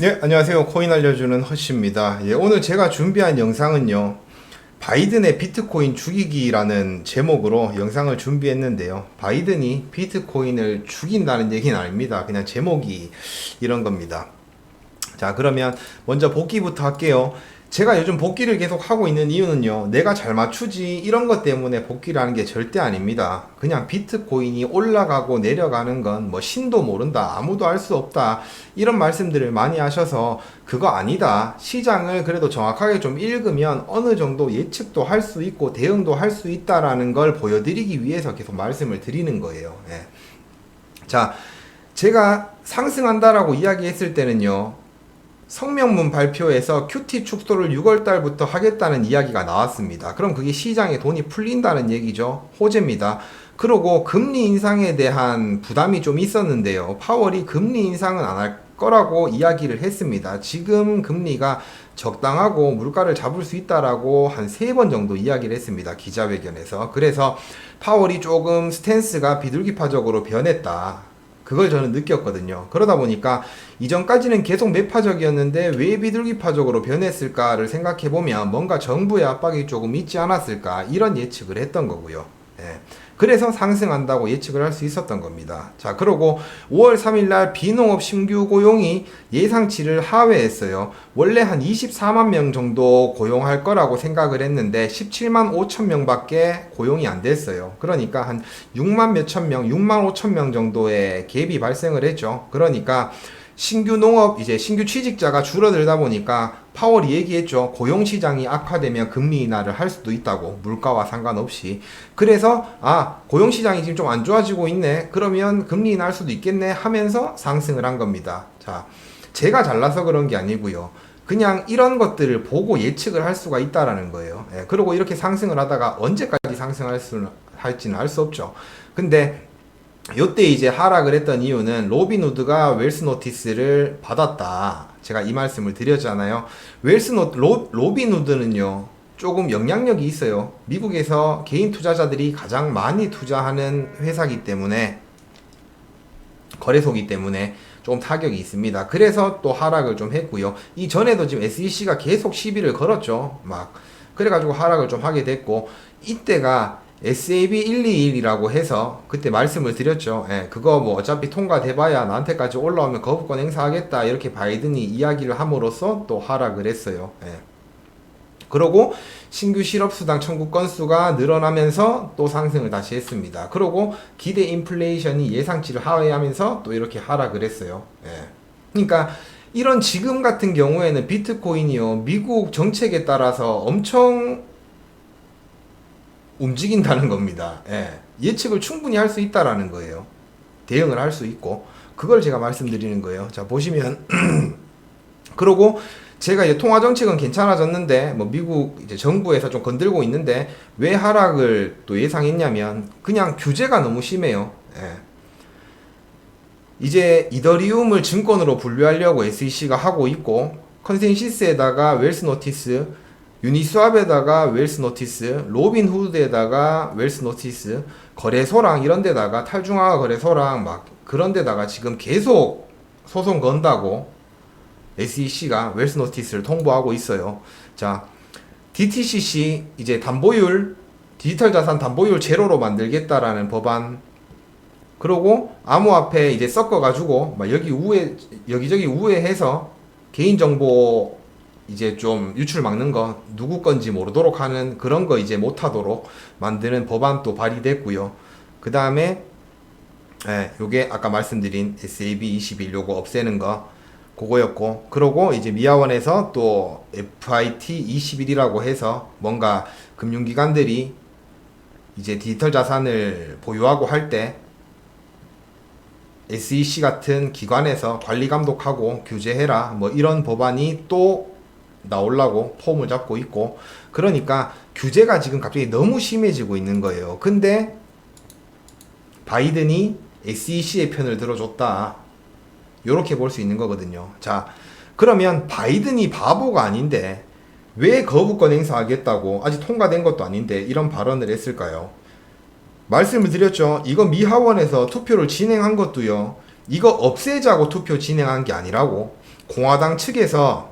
네, 안녕하세요. 코인 알려주는 허씨입니다. 예, 오늘 제가 준비한 영상은요. 바이든의 비트코인 죽이기라는 제목으로 영상을 준비했는데요. 바이든이 비트코인을 죽인다는 얘기는 아닙니다. 그냥 제목이 이런 겁니다. 자, 그러면 먼저 복귀부터 할게요. 제가 요즘 복귀를 계속 하고 있는 이유는요. 내가 잘 맞추지 이런 것 때문에 복귀를 하는 게 절대 아닙니다. 그냥 비트코인이 올라가고 내려가는 건 뭐 신도 모른다. 아무도 알 수 없다. 이런 말씀들을 많이 하셔서 그거 아니다. 시장을 그래도 정확하게 좀 읽으면 어느 정도 예측도 할 수 있고 대응도 할 수 있다라는 걸 보여드리기 위해서 계속 말씀을 드리는 거예요. 예. 자, 제가 상승한다라고 이야기했을 때는요. 성명문 발표에서 QT 축소를 6월 달부터 하겠다는 이야기가 나왔습니다. 그럼 그게 시장에 돈이 풀린다는 얘기죠. 호재입니다. 그리고 금리 인상에 대한 부담이 좀 있었는데요. 파월이 금리 인상은 안 할 거라고 이야기를 했습니다. 지금 금리가 적당하고 물가를 잡을 수 있다라고 한 세 번 정도 이야기를 했습니다. 기자회견에서. 그래서 파월이 조금 스탠스가 비둘기파적으로 변했다. 그걸 저는 느꼈거든요. 그러다 보니까 이전까지는 계속 매파적이었는데 왜 비둘기파적으로 변했을까를 생각해 보면 뭔가 정부의 압박이 조금 있지 않았을까 이런 예측을 했던 거고요. 예. 그래서 상승한다고 예측을 할 수 있었던 겁니다. 자, 그러고 5월 3일 날 비농업 신규 고용이 예상치를 하회했어요. 원래 한 24만 명 정도 고용할 거라고 생각을 했는데 17만 5천 명밖에 고용이 안 됐어요. 그러니까 한 6만 몇천 명, 6만 5천 명 정도의 갭이 발생을 했죠. 그러니까 신규 농업 이제 신규 취직자가 줄어들다 보니까 파월이 얘기했죠. 고용 시장이 악화되면 금리 인하를 할 수도 있다고 물가와 상관없이. 그래서 아 고용 시장이 지금 좀 안 좋아지고 있네. 그러면 금리 인하할 수도 있겠네 하면서 상승을 한 겁니다. 자, 제가 잘나서 그런 게 아니고요. 그냥 이런 것들을 보고 예측을 할 수가 있다라는 거예요. 예, 그리고 이렇게 상승을 하다가 언제까지 상승할 수 할지는 알 수 없죠. 근데 요때 이제 하락을 했던 이유는 로빈우드가 웰스 노티스를 받았다. 제가 이 말씀을 드렸잖아요. 웰스 노 로, 로빈우드는요. 조금 영향력이 있어요. 미국에서 개인 투자자들이 가장 많이 투자하는 회사기 때문에 거래소기 때문에 좀 타격이 있습니다. 그래서 또 하락을 좀 했고요. 이 전에도 지금 SEC가 계속 시비를 걸었죠. 막 그래가지고 하락을 좀 하게 됐고 이때가 SAB 121이라고 해서 그때 말씀을 드렸죠. 예, 그거 뭐 어차피 통과돼봐야 나한테까지 올라오면 거부권 행사하겠다 이렇게 바이든이 이야기를 함으로써 또 하락을 했어요. 예. 그러고 신규 실업수당 청구 건수가 늘어나면서 또 상승을 다시 했습니다. 그러고 기대 인플레이션이 예상치를 하회하면서 또 이렇게 하락을 했어요. 예. 그러니까 이런 지금 같은 경우에는 비트코인이요 미국 정책에 따라서 엄청 움직인다는 겁니다. 예. 예측을 충분히 할 수 있다라는 거예요. 대응을 할 수 있고 그걸 제가 말씀드리는 거예요. 자 보시면 그러고 제가 이제 통화 정책은 괜찮아졌는데 뭐 미국 이제 정부에서 좀 건들고 있는데 왜 하락을 또 예상했냐면 그냥 규제가 너무 심해요. 예. 이제 이더리움을 증권으로 분류하려고 SEC가 하고 있고 컨센시스에다가 웰스 노티스 유니스왑에다가 웰스 노티스, 로빈 후드에다가 웰스 노티스, 거래소랑 이런 데다가 탈중앙화 거래소랑 막 그런 데다가 지금 계속 소송 건다고 SEC가 웰스 노티스를 통보하고 있어요. 자, DTCC 이제 담보율 디지털 자산 담보율 제로로 만들겠다라는 법안 그러고 암호화폐 이제 섞어 가지고 막 여기 우회 여기저기 우회해서 개인 정보 이제 좀 유출 막는 거 누구 건지 모르도록 하는 그런 거 이제 못하도록 만드는 법안도 발의됐고요. 그 다음에 예, 요게 아까 말씀드린 SAB 21 요거 없애는 거 그거였고 그러고 이제 미아원에서 또 FIT 21이라고 해서 뭔가 금융기관들이 이제 디지털 자산을 보유하고 할 때 SEC 같은 기관에서 관리 감독하고 규제해라 뭐 이런 법안이 또 나오려고 폼을 잡고 있고 그러니까 규제가 지금 갑자기 너무 심해지고 있는 거예요. 근데 바이든이 SEC의 편을 들어줬다. 요렇게 볼 수 있는 거거든요. 자, 그러면 바이든이 바보가 아닌데 왜 거부권 행사하겠다고 아직 통과된 것도 아닌데 이런 발언을 했을까요? 말씀을 드렸죠. 이거 미 하원에서 투표를 진행한 것도요. 이거 없애자고 투표 진행한 게 아니라고 공화당 측에서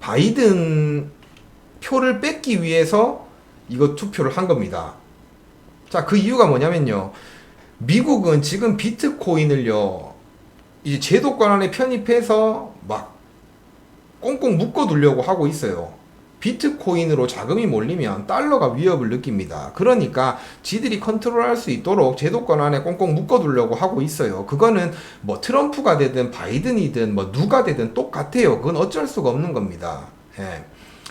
바이든 표를 뺏기 위해서 이거 투표를 한 겁니다. 자, 그 이유가 뭐냐면요. 미국은 지금 비트코인을요, 이제 제도권 안에 편입해서 막 꽁꽁 묶어 두려고 하고 있어요. 비트코인으로 자금이 몰리면 달러가 위협을 느낍니다. 그러니까 지들이 컨트롤할 수 있도록 제도권 안에 꽁꽁 묶어두려고 하고 있어요. 그거는 뭐 트럼프가 되든 바이든이든 뭐 누가 되든 똑같아요. 그건 어쩔 수가 없는 겁니다. 예.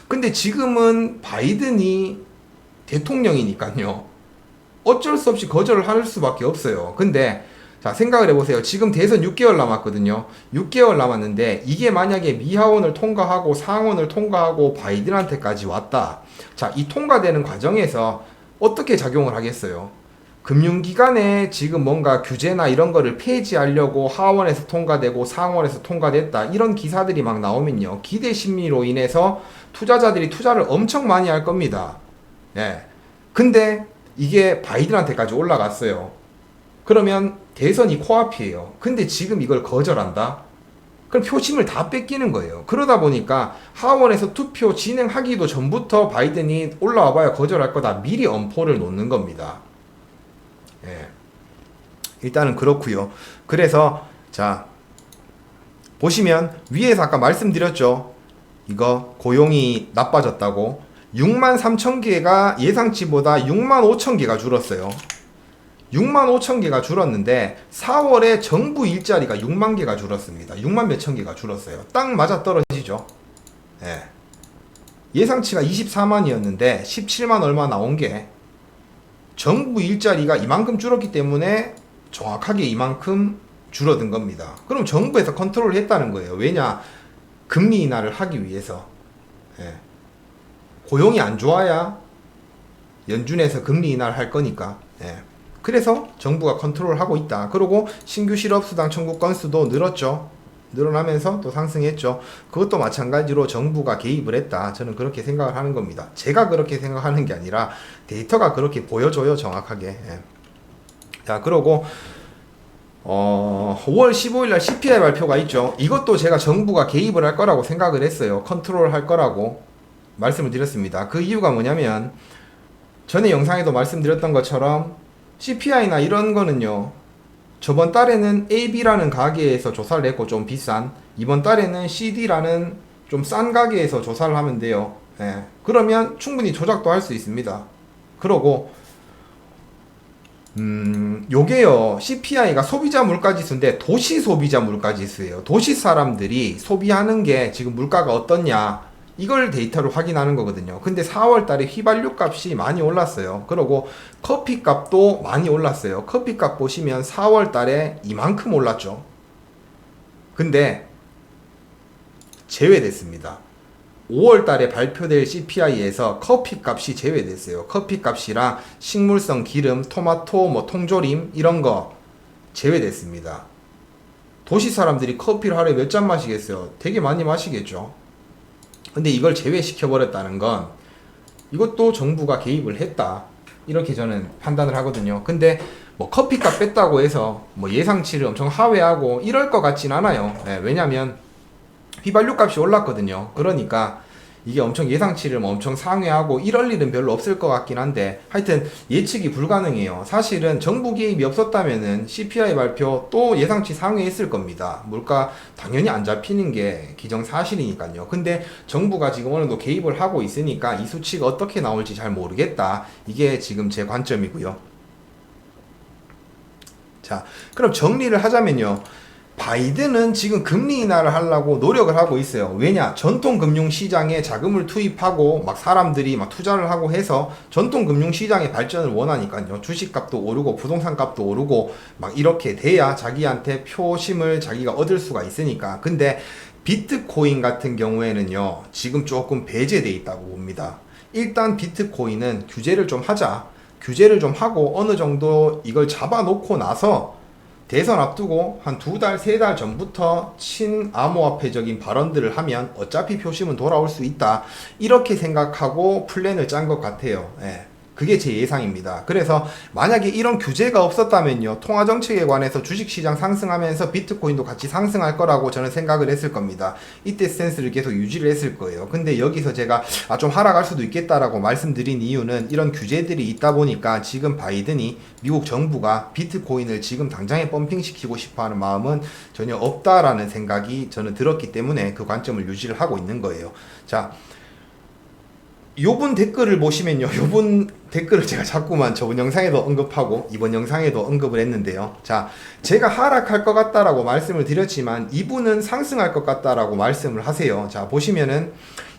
근데 지금은 바이든이 대통령이니까요. 어쩔 수 없이 거절을 할 수밖에 없어요. 근데 자 생각을 해보세요. 지금 대선 6개월 남았거든요. 6개월 남았는데 이게 만약에 미하원을 통과하고 상원을 통과하고 바이든한테까지 왔다. 자 이 통과되는 과정에서 어떻게 작용을 하겠어요? 금융기관에 지금 뭔가 규제나 이런 거를 폐지하려고 하원에서 통과되고 상원에서 통과됐다 이런 기사들이 막 나오면요 기대 심리로 인해서 투자자들이 투자를 엄청 많이 할 겁니다. 예. 근데 이게 바이든한테까지 올라갔어요. 그러면 대선이 코앞이에요. 근데 지금 이걸 거절한다? 그럼 표심을 다 뺏기는 거예요. 그러다 보니까 하원에서 투표 진행하기도 전부터 바이든이 올라와 봐야 거절할 거다. 미리 엄포를 놓는 겁니다. 예. 일단은 그렇고요. 그래서 자 보시면 위에서 아까 말씀드렸죠. 이거 고용이 나빠졌다고 6만 3천 개가 예상치보다 6만 5천 개가 줄었어요. 6만 5천 개가 줄었는데 4월에 정부 일자리가 6만 개가 줄었습니다. 6만 몇천 개가 줄었어요. 딱 맞아 떨어지죠. 예. 예상치가 24만이었는데 17만 얼마 나온 게 정부 일자리가 이만큼 줄었기 때문에 정확하게 이만큼 줄어든 겁니다. 그럼 정부에서 컨트롤을 했다는 거예요. 왜냐? 금리 인하를 하기 위해서. 예. 고용이 안 좋아야 연준에서 금리 인하를 할 거니까. 예. 그래서 정부가 컨트롤을 하고 있다. 그리고 신규 실업 수당 청구 건수도 늘었죠. 늘어나면서 또 상승했죠. 그것도 마찬가지로 정부가 개입을 했다. 저는 그렇게 생각을 하는 겁니다. 제가 그렇게 생각하는 게 아니라 데이터가 그렇게 보여줘요. 정확하게. 예. 자, 그러고 어, 5월 15일 날 CPI 발표가 있죠. 이것도 제가 정부가 개입을 할 거라고 생각을 했어요. 컨트롤 할 거라고 말씀을 드렸습니다. 그 이유가 뭐냐면 전에 영상에도 말씀드렸던 것처럼 CPI나 이런 거는요. 저번 달에는 AB라는 가게에서 조사를 했고 좀 비싼 이번 달에는 CD라는 좀 싼 가게에서 조사를 하면 돼요. 예. 그러면 충분히 조작도 할 수 있습니다. 그러고 음, 요게요, CPI가 소비자 물가 지수인데 도시 소비자 물가 지수예요. 도시 사람들이 소비하는 게 지금 물가가 어떻냐, 이걸 데이터로 확인하는 거거든요. 근데 4월 달에 휘발유 값이 많이 올랐어요. 그리고 커피 값도 많이 올랐어요. 커피 값 보시면 4월 달에 이만큼 올랐죠. 근데 제외됐습니다. 5월 달에 발표될 CPI에서 커피 값이 제외됐어요. 커피 값이랑 식물성 기름, 토마토, 뭐 통조림 이런 거 제외됐습니다. 도시 사람들이 커피를 하루에 몇 잔 마시겠어요? 되게 많이 마시겠죠. 근데 이걸 제외시켜 버렸다는 건 이것도 정부가 개입을 했다. 이렇게 저는 판단을 하거든요. 근데 뭐 커피값 뺐다고 해서 뭐 예상치를 엄청 하회하고 이럴 것 같진 않아요. 네, 왜냐면 휘발유 값이 올랐거든요. 그러니까 이게 엄청 예상치를 뭐 엄청 상회하고 이럴 일은 별로 없을 것 같긴 한데 하여튼 예측이 불가능해요. 사실은 정부 개입이 없었다면은 CPI 발표 또 예상치 상회했을 겁니다. 물가 당연히 안 잡히는 게 기정사실이니까요. 근데 정부가 지금 어느 정도 개입을 하고 있으니까 이 수치가 어떻게 나올지 잘 모르겠다. 이게 지금 제 관점이고요. 자, 그럼 정리를 하자면요. 바이든은 지금 금리 인하를 하려고 노력을 하고 있어요. 왜냐? 전통 금융 시장에 자금을 투입하고 막 사람들이 막 투자를 하고 해서 전통 금융 시장의 발전을 원하니까요. 주식 값도 오르고 부동산 값도 오르고 막 이렇게 돼야 자기한테 표심을 자기가 얻을 수가 있으니까. 근데 비트코인 같은 경우에는요. 지금 조금 배제돼 있다고 봅니다. 일단 비트코인은 규제를 좀 하자. 규제를 좀 하고 어느 정도 이걸 잡아놓고 나서 대선 앞두고 한 두 달, 세 달 전부터 친암호화폐적인 발언들을 하면 어차피 표심은 돌아올 수 있다. 이렇게 생각하고 플랜을 짠 것 같아요. 예. 그게 제 예상입니다. 그래서 만약에 이런 규제가 없었다면요. 통화 정책에 관해서 주식 시장 상승하면서 비트코인도 같이 상승할 거라고 저는 생각을 했을 겁니다. 이때 스탠스를 계속 유지를 했을 거예요. 근데 여기서 제가 아, 좀 하락할 수도 있겠다라고 말씀드린 이유는 이런 규제들이 있다 보니까 지금 바이든이 미국 정부가 비트코인을 지금 당장에 펌핑시키고 싶어 하는 마음은 전혀 없다라는 생각이 저는 들었기 때문에 그 관점을 유지를 하고 있는 거예요. 자, 요분 댓글을 보시면요. 요분 댓글을 제가 자꾸만 저번 영상에도 언급하고 이번 영상에도 언급을 했는데요. 자, 제가 하락할 것 같다라고 말씀을 드렸지만 이분은 상승할 것 같다라고 말씀을 하세요. 자, 보시면은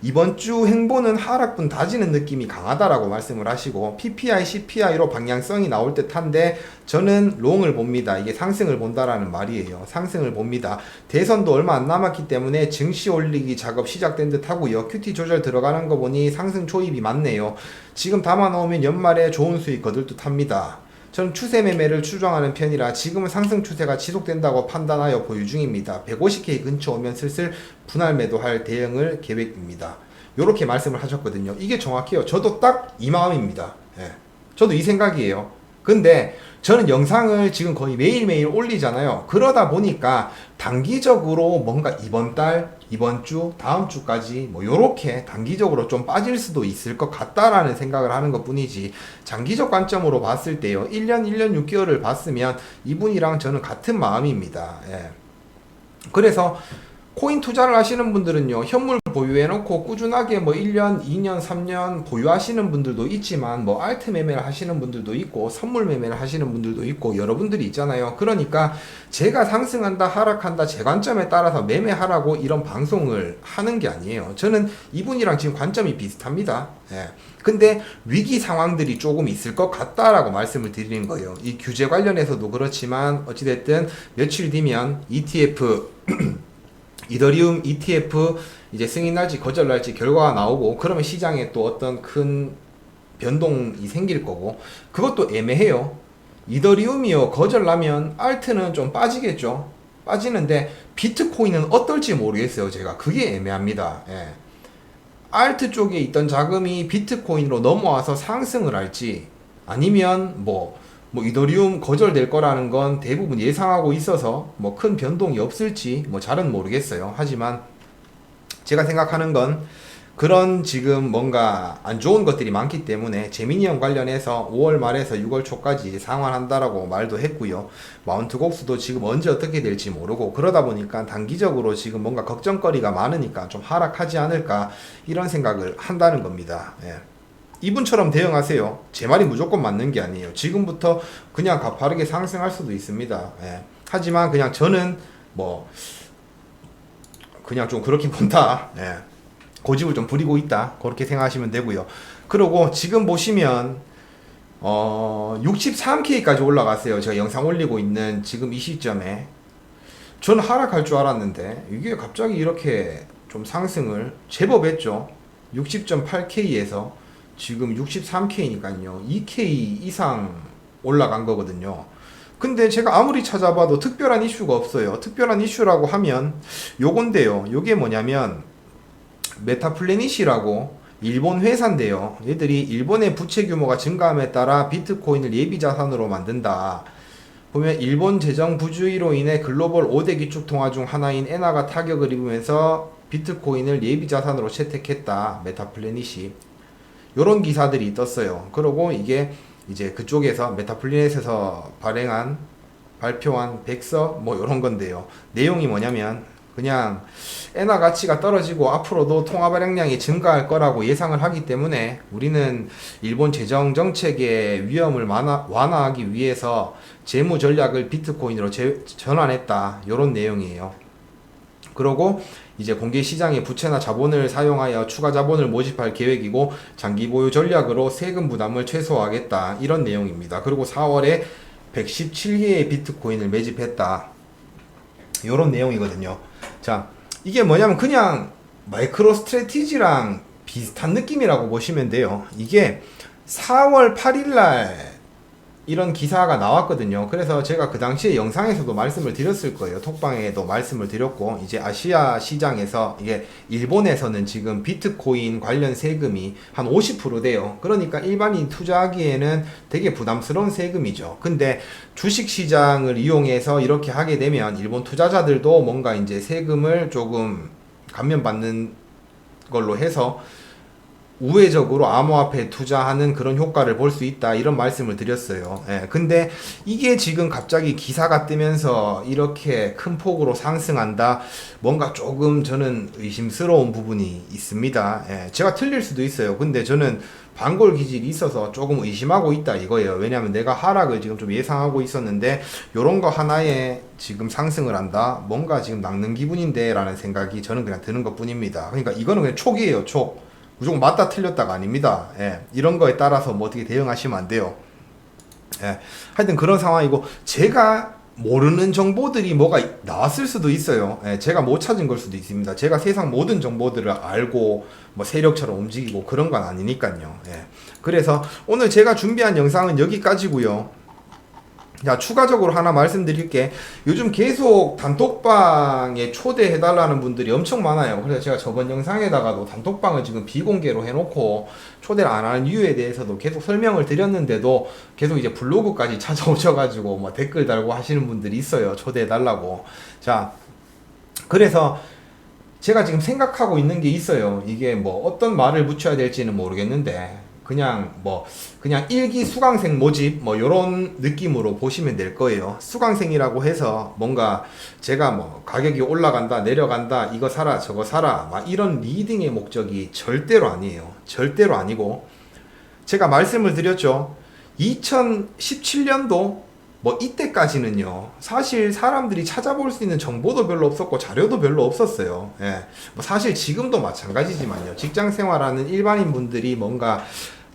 이번 주 행보는 하락분 다지는 느낌이 강하다라고 말씀을 하시고 PPI, CPI로 방향성이 나올 듯한데 저는 롱을 봅니다. 이게 상승을 본다라는 말이에요. 상승을 봅니다. 대선도 얼마 안 남았기 때문에 증시 올리기 작업 시작된 듯 하고요. QT 조절 들어가는 거 보니 상승 초입이 많네요. 지금 담아 놓으면 연말에 좋은 수익 거둘 듯 합니다. 저는 추세 매매를 추정하는 편이라 지금은 상승 추세가 지속된다고 판단하여 보유 중입니다. 150K 근처 오면 슬슬 분할 매도할 대응을 계획입니다. 이렇게 말씀을 하셨거든요. 이게 정확해요. 저도 딱 이 마음입니다. 예. 저도 이 생각이에요. 근데 저는 영상을 지금 거의 매일매일 올리잖아요. 그러다 보니까 단기적으로 뭔가 이번 달, 이번 주, 다음 주까지 뭐 요렇게 단기적으로 좀 빠질 수도 있을 것 같다라는 생각을 하는 것 뿐이지 장기적 관점으로 봤을 때요. 1년, 1년 6개월을 봤으면 이분이랑 저는 같은 마음입니다. 예. 그래서 코인 투자를 하시는 분들은요, 현물 보유해놓고 꾸준하게 뭐 1년, 2년, 3년 보유하시는 분들도 있지만, 뭐 알트 매매를 하시는 분들도 있고, 선물 매매를 하시는 분들도 있고, 여러분들이 있잖아요. 그러니까 제가 상승한다, 하락한다, 제 관점에 따라서 매매하라고 이런 방송을 하는 게 아니에요. 저는 이분이랑 지금 관점이 비슷합니다. 예. 근데 위기 상황들이 조금 있을 것 같다라고 말씀을 드리는 거예요. 이 규제 관련해서도 그렇지만, 어찌됐든 며칠 뒤면 ETF, 이더리움 ETF 이제 승인 날지 거절 날지 결과가 나오고 그러면 시장에 또 어떤 큰 변동이 생길 거고 그것도 애매해요. 이더리움이요 거절 나면 알트는 좀 빠지겠죠. 빠지는데 비트코인은 어떨지 모르겠어요. 제가 그게 애매합니다. 예. 알트 쪽에 있던 자금이 비트코인으로 넘어와서 상승을 할지 아니면 뭐, 뭐 이더리움 거절될 거라는 건 대부분 예상하고 있어서 뭐 큰 변동이 없을지 뭐 잘은 모르겠어요. 하지만 제가 생각하는 건 그런 지금 뭔가 안 좋은 것들이 많기 때문에 재민이 형 관련해서 5월 말에서 6월 초까지 상환한다라고 말도 했고요. 마운트 곡수도 지금 언제 어떻게 될지 모르고 그러다 보니까 단기적으로 지금 뭔가 걱정거리가 많으니까 좀 하락하지 않을까 이런 생각을 한다는 겁니다. 예. 이분처럼 대응하세요. 제 말이 무조건 맞는 게 아니에요. 지금부터 그냥 가파르게 상승할 수도 있습니다. 예. 하지만 그냥 저는 뭐 그냥 좀 그렇게 본다. 예. 고집을 좀 부리고 있다. 그렇게 생각하시면 되고요. 그리고 지금 보시면 어 63K까지 올라갔어요. 제가 영상 올리고 있는 지금 이 시점에 저는 하락할 줄 알았는데 이게 갑자기 이렇게 좀 상승을 제법 했죠. 60.8K에서 지금 63K니까요. 2K 이상 올라간 거거든요. 근데 제가 아무리 찾아봐도 특별한 이슈가 없어요. 특별한 이슈라고 하면 요건데요. 요게 뭐냐면 메타플래닛이라고 일본 회사인데요. 얘들이 일본의 부채 규모가 증가함에 따라 비트코인을 예비 자산으로 만든다. 보면 일본 재정 부주의로 인해 글로벌 5대 기축 통화 중 하나인 엔화가 타격을 입으면서 비트코인을 예비 자산으로 채택했다. 메타플래닛이. 요런 기사들이 떴어요. 그리고 이게 이제 그쪽에서 메타플래닛에서 발행한 발표한 백서 뭐 요런 건데요. 내용이 뭐냐면 그냥 엔화 가치가 떨어지고 앞으로도 통화 발행량이 증가할 거라고 예상을 하기 때문에 우리는 일본 재정 정책의 위험을 완화, 완화하기 위해서 재무 전략을 비트코인으로 재, 전환했다. 이런 내용이에요. 그리고 이제 공개 시장의 부채나 자본을 사용하여 추가 자본을 모집할 계획이고 장기 보유 전략으로 세금 부담을 최소화하겠다. 이런 내용입니다. 그리고 4월에 117개의 비트코인을 매집했다. 이런 내용이거든요. 자, 이게 뭐냐면 그냥 마이크로 스트레티지랑 비슷한 느낌이라고 보시면 돼요. 이게 4월 8일 날 이런 기사가 나왔거든요. 그래서 제가 그 당시에 영상에서도 말씀을 드렸을 거예요. 톡방에도 말씀을 드렸고, 이제 아시아 시장에서 이게 일본에서는 지금 비트코인 관련 세금이 한 50% 돼요. 그러니까 일반인 투자하기에는 되게 부담스러운 세금이죠. 근데 주식 시장을 이용해서 이렇게 하게 되면 일본 투자자들도 뭔가 이제 세금을 조금 감면받는 걸로 해서 우회적으로 암호화폐에 투자하는 그런 효과를 볼 수 있다 이런 말씀을 드렸어요. 예, 근데 이게 지금 갑자기 기사가 뜨면서 이렇게 큰 폭으로 상승한다 뭔가 조금 저는 의심스러운 부분이 있습니다. 예, 제가 틀릴 수도 있어요. 근데 저는 반골 기질이 있어서 조금 의심하고 있다 이거예요. 왜냐하면 내가 하락을 지금 좀 예상하고 있었는데 요런 거 하나에 지금 상승을 한다 뭔가 지금 낚는 기분인데 라는 생각이 저는 그냥 드는 것 뿐입니다. 그러니까 이거는 그냥 촉이에요 촉. 무조건 맞다 틀렸다가 아닙니다. 예, 이런 거에 따라서 뭐 어떻게 대응하시면 안 돼요. 예, 하여튼 그런 상황이고 제가 모르는 정보들이 뭐가 나왔을 수도 있어요. 예, 제가 못 찾은 걸 수도 있습니다. 제가 세상 모든 정보들을 알고 뭐 세력처럼 움직이고 그런 건 아니니까요. 예, 그래서 오늘 제가 준비한 영상은 여기까지고요. 자, 추가적으로 하나 말씀드릴 게. 요즘 계속 단톡방에 초대해달라는 분들이 엄청 많아요. 그래서 제가 저번 영상에다가도 단톡방을 지금 비공개로 해놓고 초대를 안 하는 이유에 대해서도 계속 설명을 드렸는데도 계속 이제 블로그까지 찾아오셔가지고 뭐 댓글 달고 하시는 분들이 있어요. 초대해달라고. 자, 그래서 제가 지금 생각하고 있는 게 있어요. 이게 뭐 어떤 말을 붙여야 될지는 모르겠는데 그냥 뭐 그냥 일기 수강생 모집 뭐 요런 느낌으로 보시면 될 거예요. 수강생이라고 해서 뭔가 제가 뭐 가격이 올라간다 내려간다 이거 사라 저거 사라 막 이런 리딩의 목적이 절대로 아니에요. 절대로 아니고 제가 말씀을 드렸죠. 2017년도 뭐 이때까지는요 사실 사람들이 찾아볼 수 있는 정보도 별로 없었고 자료도 별로 없었어요 예. 뭐 사실 지금도 마찬가지지만요 직장 생활하는 일반인 분들이 뭔가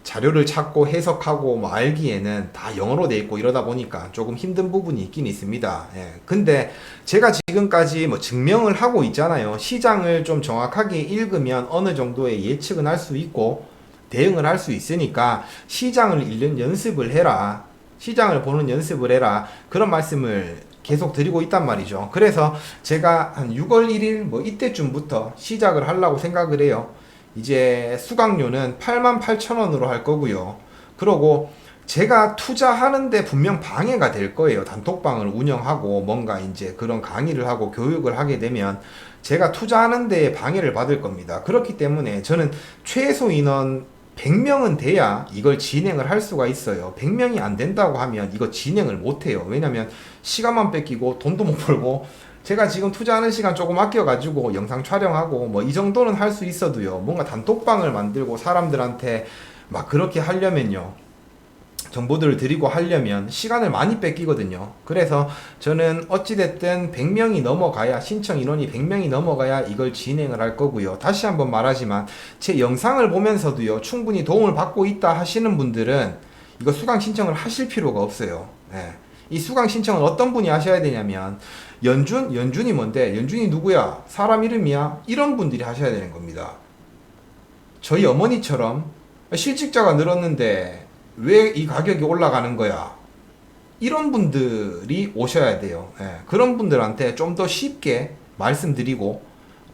자료를 찾고 해석하고 뭐 알기에는 다 영어로 돼 있고 이러다 보니까 조금 힘든 부분이 있긴 있습니다. 예. 근데 제가 지금까지 뭐 증명을 하고 있잖아요. 시장을 좀 정확하게 읽으면 어느 정도의 예측은 할 수 있고 대응을 할 수 있으니까 시장을 읽는 연습을 해라. 시장을 보는 연습을 해라. 그런 말씀을 계속 드리고 있단 말이죠. 그래서 제가 한 6월 1일 뭐 이때쯤부터 시작을 하려고 생각을 해요. 이제 수강료는 8만 8천 원으로 할 거고요. 그러고 제가 투자하는데 분명 방해가 될 거예요. 단톡방을 운영하고 뭔가 이제 그런 강의를 하고 교육을 하게 되면 제가 투자하는 데 방해를 받을 겁니다. 그렇기 때문에 저는 최소 인원 100명은 돼야 이걸 진행을 할 수가 있어요. 100명이 안 된다고 하면 이거 진행을 못 해요. 왜냐면 시간만 뺏기고 돈도 못 벌고 제가 지금 투자하는 시간 조금 아껴가지고 영상 촬영하고 뭐 이 정도는 할 수 있어도요. 뭔가 단톡방을 만들고 사람들한테 막 그렇게 하려면요. 정보들을 드리고 하려면 시간을 많이 뺏기거든요. 그래서 저는 어찌됐든 100명이 넘어가야, 신청 인원이 100명이 넘어가야 이걸 진행을 할 거고요. 다시 한번 말하지만, 제 영상을 보면서도요, 충분히 도움을 받고 있다 하시는 분들은 이거 수강 신청을 하실 필요가 없어요. 네. 이 수강 신청은 어떤 분이 하셔야 되냐면, 연준? 연준이 뭔데? 연준이 누구야? 사람 이름이야? 이런 분들이 하셔야 되는 겁니다. 저희 어머니처럼 실직자가 늘었는데 왜 이 가격이 올라가는 거야? 이런 분들이 오셔야 돼요. 예, 그런 분들한테 좀 더 쉽게 말씀드리고,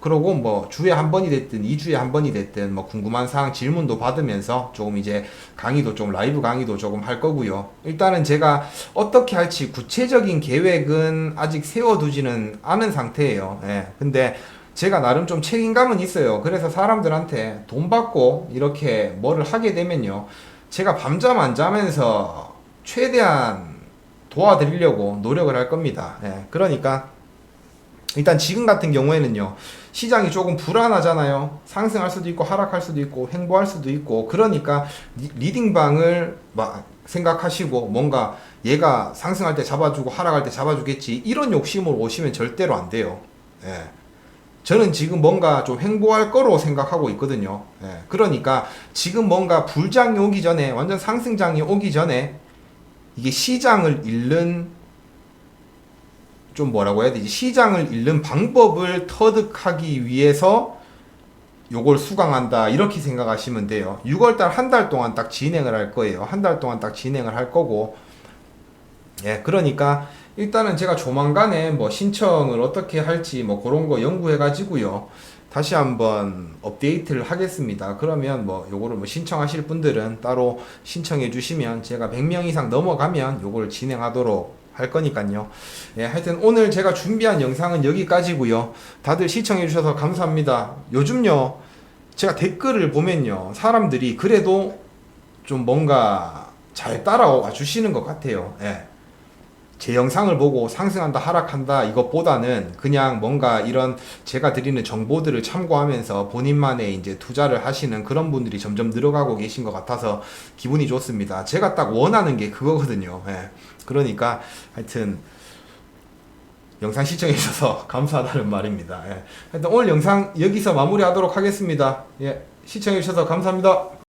그러고 뭐 주에 한 번이 됐든 2주에 한 번이 됐든 뭐 궁금한 사항 질문도 받으면서 조금 이제 강의도 좀 라이브 강의도 조금 할 거고요. 일단은 제가 어떻게 할지 구체적인 계획은 아직 세워두지는 않은 상태예요. 예, 근데 제가 나름 좀 책임감은 있어요. 그래서 사람들한테 돈 받고 이렇게 뭐를 하게 되면요. 제가 밤잠 안 자면서 최대한 도와드리려고 노력을 할 겁니다. 예, 그러니까 일단 지금 같은 경우에는요. 시장이 조금 불안하잖아요. 상승할 수도 있고 하락할 수도 있고 횡보할 수도 있고 그러니까 리- 리딩방을 막 생각하시고 뭔가 얘가 상승할 때 잡아주고 하락할 때 잡아주겠지 이런 욕심으로 오시면 절대로 안 돼요. 예. 저는 지금 뭔가 좀 횡보할 거로 생각하고 있거든요. 예. 그러니까 지금 뭔가 불장이 오기 전에 완전 상승장이 오기 전에 이게 시장을 잃는 좀 뭐라고 해야 되지? 시장을 잃는 방법을 터득하기 위해서 요걸 수강한다 이렇게 생각하시면 돼요. 6월달 한 달 동안 딱 진행을 할 거예요. 한 달 동안 딱 진행을 할 거고 예, 그러니까 일단은 제가 조만간에 뭐 신청을 어떻게 할지 뭐 그런 거 연구해 가지고요. 다시 한번 업데이트를 하겠습니다. 그러면 뭐 요거를 뭐 신청하실 분들은 따로 신청해 주시면 제가 100명 이상 넘어가면 요걸 진행하도록 할 거니까요. 예, 하여튼 오늘 제가 준비한 영상은 여기까지고요. 다들 시청해 주셔서 감사합니다. 요즘요. 제가 댓글을 보면요. 사람들이 그래도 좀 뭔가 잘 따라와 주시는 것 같아요. 예. 제 영상을 보고 상승한다 하락한다 이것보다는 그냥 뭔가 이런 제가 드리는 정보들을 참고하면서 본인만의 이제 투자를 하시는 그런 분들이 점점 늘어가고 계신 것 같아서 기분이 좋습니다. 제가 딱 원하는 게 그거거든요. 예. 그러니까 하여튼 영상 시청해 주셔서 감사하다는 말입니다. 예. 하여튼 오늘 영상 여기서 마무리하도록 하겠습니다. 예. 시청해 주셔서 감사합니다.